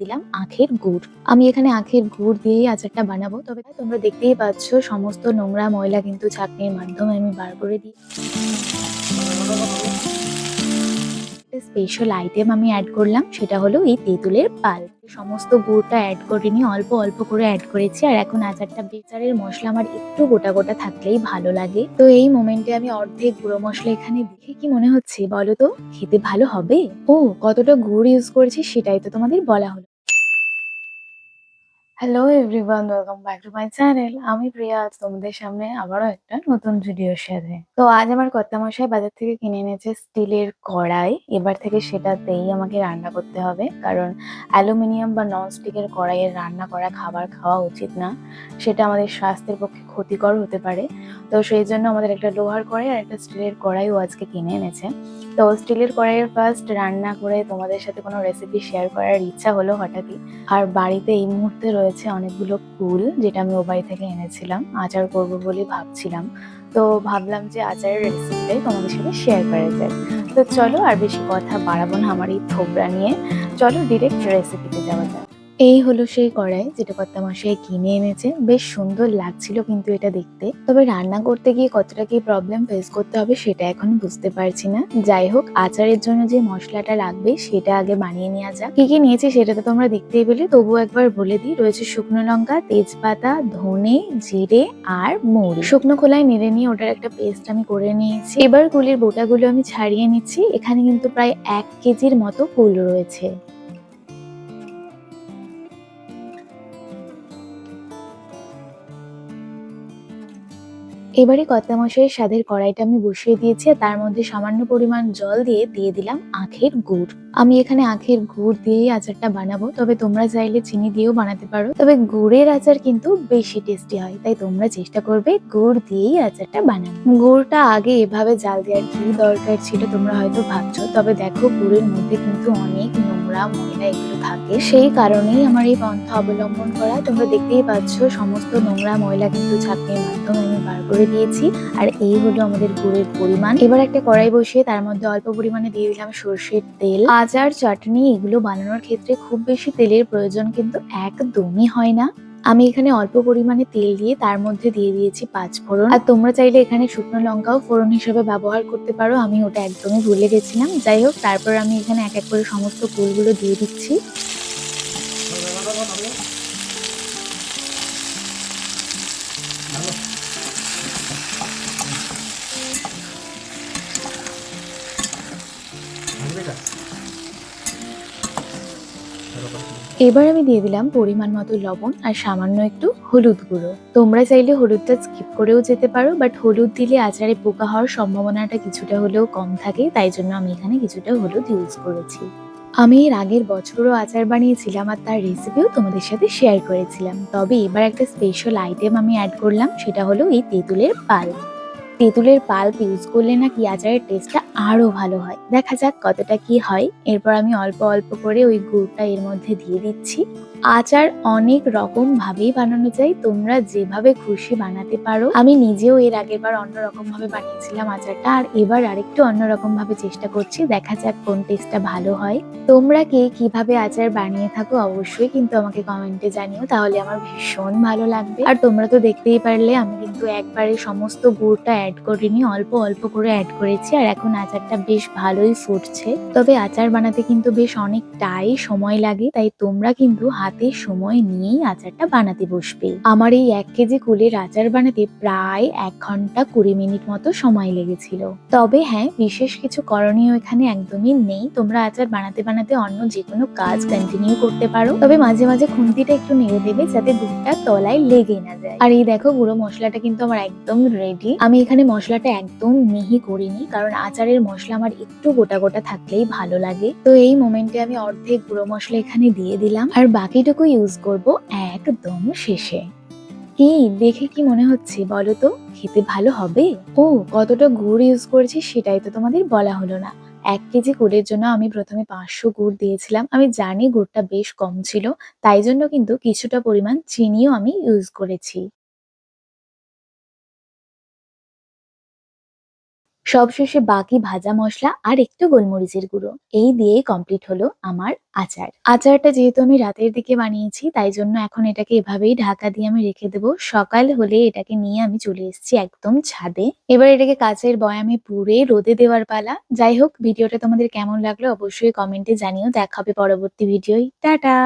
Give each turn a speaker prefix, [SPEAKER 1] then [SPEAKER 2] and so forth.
[SPEAKER 1] দিলাম আখের গুড়। আমি এখানে আখের গুড় দিয়েই আচারটা বানাবো। তবে তোমরা দেখতেই পাচ্ছ, সমস্ত নোংরা ময়লা কিন্তু ছাঁকনির মাধ্যমে আমি বার করে দিই। স্পেশাল আইটেম আমি অ্যাড করলাম, সেটা হলো এই তেঁতুলের পাল। সমস্ত গুড়টা অ্যাড করিনি, অল্প অল্প করে অ্যাড করেছি, আর এখন আচারটা বেচারের মশলা আমার একটু গোটা গোটা থাকলেই ভালো লাগে। তো এই মোমেন্টে আমি অর্ধেক গুঁড়ো মশলা এখানে দেখে কি মনে হচ্ছে বলো তো? খেতে ভালো হবে? ও, কতটা গুড় ইউজ করেছি সেটাই তো তোমাদের বলা হলো। Hello everyone welcome back to my channel আমি প্রিয়া, আজ তোমাদের সামনে আবারও একটা নতুন ভিডিওর সাথে তো আজ আমার কর্তামশাই বাজার থেকে কিনে এনেছে স্টিলের কড়াই। এবার থেকে সেটাতেই আমাকে রান্না করতে হবে। কারণ অ্যালুমিনিয়াম বা নন স্টিকের কড়াইয়ের রান্না করা খাবার খাওয়া উচিত না। সেটা আমাদের স্বাস্থ্যের পক্ষে ক্ষতিকর হতে পারে। তো সেই জন্য আমাদের একটা লোহার কড়াই আর একটা স্টিলের কড়াইও আজকে কিনে এনেছে। তো স্টিলের কড়াইয়ের ফার্স্ট রান্না করে তোমাদের সাথে কোনো রেসিপি শেয়ার করার ইচ্ছা হলো হঠাৎই। আর বাড়িতে এই মুহূর্তে রয়েছে অনেকগুলো ফুল যেটা আমি ও বাড়ি থেকে এনেছিলাম, আচার করব বলে ভাবছিলাম। তো ভাবলাম যে আচারের রেসিপিটাই তোমাদের সাথে শেয়ার করা যায় তো চলো আর বেশি কথা বাড়াবো না আমার এই থোবরা নিয়ে। চলো ডিরেক্ট রেসিপিতে যাওয়া যাক। এই হলো সেই কড়াই যেটা কর্তা মশাই কিনে এনেছে বেশ সুন্দর লাগছিল কিন্তু এটা দেখতে। তবে রান্না করতে গিয়ে কতটা কি প্রবলেম ফেস করতে হবে সেটা এখন বুঝতে পারছি না। যাই হোক, আচারের জন্য যে মশলাটা লাগবে সেটা আগে বানিয়ে নেওয়া যাক। কি কি নিয়েছি সেটা তো তোমরা দেখতেই পেলে। তবুও একবার বলে দিই, রয়েছে শুকনো লঙ্কা, তেজপাতা, ধনে, জিরে আর মৌরি। শুকনো খোলায় নেড়ে নিয়ে ওটার একটা পেস্ট আমি করে নিয়েছি। এবার কুলের বোটাগুলো আমি ছাড়িয়ে নিচ্ছি। এখানে কিন্তু প্রায় এক কেজির মতো কুল রয়েছে। এবারে কর্তামশাইয়ের স্বাদের কড়াইটা আমি বসিয়ে দিয়েছি তার মধ্যে সামান্য পরিমাণ জল দিয়ে দিয়ে দিলাম আখের গুড়। আমি এখানে আখের গুড় দিয়েই আচারটা বানাবো, তবে তোমরা চাইলে চিনি দিয়েও বানাতে পারো। তবে গুড়ের আচার কিন্তু বেশি টেস্টি হয়, তাই তোমরা চেষ্টা করবে গুড় দিয়েই আচারটা বানানো গুড়টা আগে এভাবে জাল দেওয়ার কি দরকার ছিল তোমরা হয়তো ভাবছ, তবে দেখো গুড়ের মধ্যে কিন্তু অনেক নোংরা ময়লা এগুলো থাকে, সেই কারণেই আমার এই পন্থা অবলম্বন করা। তোমরা দেখতেই পাচ্ছ, সমস্ত নোংরা ময়লা কিন্তু ছাঁকনির মাধ্যমে আমি বার করে দিয়েছি, আর এই হলো আমাদের গুড়ের পরিমাণ। এবার একটা কড়াই বসিয়ে তার মধ্যে অল্প পরিমাণে দিয়ে দিলাম সর্ষের তেল। আচার, চাটনি, এগুলো বানানোর ক্ষেত্রে খুব বেশি তেলের প্রয়োজন কিন্তু একদমই হয় না। আমি এখানে অল্প পরিমাণে তেল দিয়ে তার মধ্যে দিয়ে দিয়েছি পাঁচ ফোড়ন। আর তোমরা চাইলে এখানে শুকনো লঙ্কাও ফোড়ন হিসেবে ব্যবহার করতে পারো। আমি ওটা একদমই ভুলে গেছিলাম। যাই হোক, তারপর আমি এখানে এক এক করে সমস্ত ফুলগুলো দিয়ে দিচ্ছি। এবার আমি দিয়ে দিলাম পরিমাণ মতো লবণ আর সামান্য একটু হলুদ গুঁড়ো। তোমরা চাইলে হলুদটা স্কিপ করেও যেতে পারো বাট হলুদ দিলে আচারে পোকা হওয়ার সম্ভাবনাটা কিছুটা হলেও কম থাকে, তাই জন্য আমি এখানে কিছুটা হলুদ ইউজ করেছি। আমি এর আগের বছরও আচার বানিয়েছিলাম আর তার রেসিপিও তোমাদের সাথে শেয়ার করেছিলাম। তবে এবার একটা স্পেশাল আইটেম আমি অ্যাড করলাম, সেটা হলো এই তেঁতুলের পাল। তেঁতুলের পাল্প ইউজ করলে নাকি আচারের টেস্টটা আরও ভালো হয়। দেখা যাক কতটা কি হয়। এরপর আমি অল্প অল্প করে ওই গুড়টা এর মধ্যে দিয়ে দিচ্ছি। আচার অনেক রকম ভাবেই বানানো যায়, তোমরা যেভাবে খুশি বানাতে পারো। আমি নিজেও এর আগের বার অন্যরকম ভাবে বানিয়েছিলাম আচারটা, আর এবার আরেকটু অন্যরকম ভাবে চেষ্টা করছি, দেখা যাক কোন টেস্টটা ভালো হয়। তোমরা কে কীভাবে আচার বানিয়ে থাকো অবশ্যই কিন্তু আমাকে কমেন্টে জানিও, তাহলে আমার ভীষণ ভালো লাগবে। আর তোমরা তো দেখতেই পারলে, আমি কিন্তু একবারে সমস্ত গুড়টা অ্যাড করিনি, অল্প অল্প করে অ্যাড করেছি, আর এখন আচারটা বেশ ভালোই ফুটছে। তবে আচার বানাতে কিন্তু বেশ অনেকটাই সময় লাগে, তাই তোমরা কিন্তু হাতে সময় নিয়েই আচারটা বানাতে বসবে। আমার এই এক কেজি কুলের আচার বানাতে প্রায় এক ঘণ্টা কুড়ি মিনিট মতো সময় লেগেছিল। তবে হ্যাঁ বিশেষ কিছু করণীয় এখানে একদমই নেই। তোমরা আচার বানাতে বানাতে অন্য যে কোনো কাজ কন্টিনিউ করতে পারো। তবে মাঝে মাঝে খুন্তিটা একটু নেড়ে দেবে যাতে দুধটা তলায় লেগে না যায়। আর এই দেখো, গুঁড়ো মশলাটা কিন্তু আমার একদম রেডি আমি এখানে মশলাটা একদম মিহি করিনি, কারণ আচারের মশলা আমার একটু গোটা গোটা থাকলেই ভালো লাগে। তো এই মোমেন্টে আমি অর্ধেক গুঁড়ো মশলা এখানে দিয়ে দিলাম। আর বাকিটুকু ইউজ করব একদম শেষে। কি, দেখে কি মনে হচ্ছে বলো তো? খেতে ভালো হবে? ও, কতটা গুড় ইউজ করেছি সেটাই তো তোমাদের বলা হলো না। এক কেজি গুড়ের জন্য আমি প্রথমে পাঁচশো গুড় দিয়েছিলাম। আমি জানি গুড়টা বেশ কম ছিল, তাই জন্য কিন্তু কিছুটা পরিমাণ চিনিও আমি ইউজ করেছি। সবশেষে বাকি ভাজা মশলা আর একটু গোলমরিচের গুঁড়ো। এই দিয়েই কমপ্লিট হলো আমার আচার। আচারটা যেহেতু আমি রাতের দিকে বানিয়েছি, তাই জন্য এখন এটাকে এভাবেই ঢাকা দিয়ে আমি রেখে দেবো। সকাল হলে এটাকে নিয়ে আমি চলে এসেছি একদম ছাদে। এবার এটাকে কাচের বয়ামে পুরে রোদে দেওয়ার পালা। যাই হোক, ভিডিওটা তোমাদের কেমন লাগল অবশ্যই কমেন্টে জানিও। দেখা হবে পরবর্তী ভিডিওয়। টাটা!